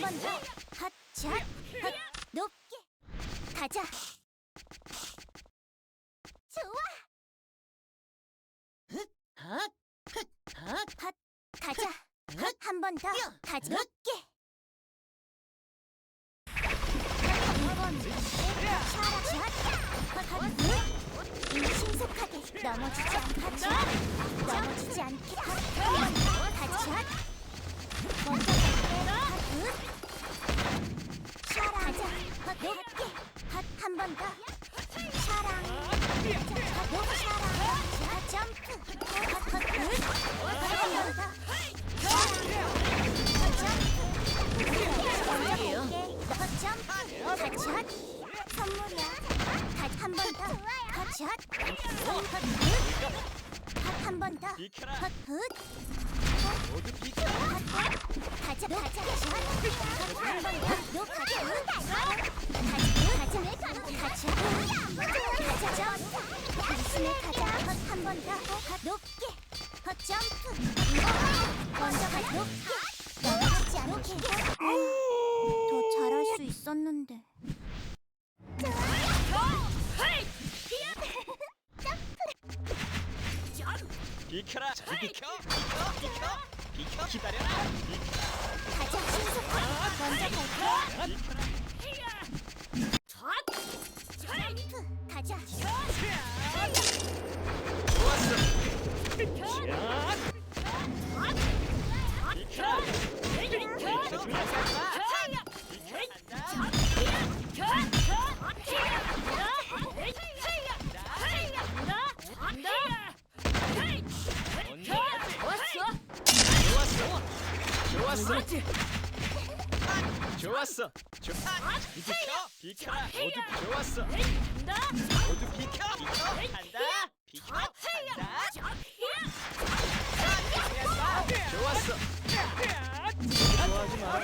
번 더. 핫, 샷, 핫, 높게. 가자. 좋아. 핫, 핫, 핫, 가자. 핫. 한번 더. 가자. 핫. 높게. 신속하게 넘어지지 않게. 넘어지지 않게. 한번 핫. 높게. 핫. 한번 더. 샤랑. 핫. 높 샤랑. 샷. 점프. 핫. 핫. 핫. 한번 더. 비켜라. 헛헛 모두 비켜. 가자 가자 한번더 너 가자 가자 가자 가자 가자 있으면 가자 한 번 더 높게 헛 점프 먼저 가 높게 넘어지지 않게 더 잘할 수 있었는데 비켜라. 잘 비켜. 비켜. 비켜. 비켜. 기다려라. 가자 신속하게 먼저 갈게 좋았어. 좋았어. 비켜. 비켜. 모두 좋았어. 모두 비켜. 비켜. 간다. 비켜. 간다. 좋았어. 좋아하지 마.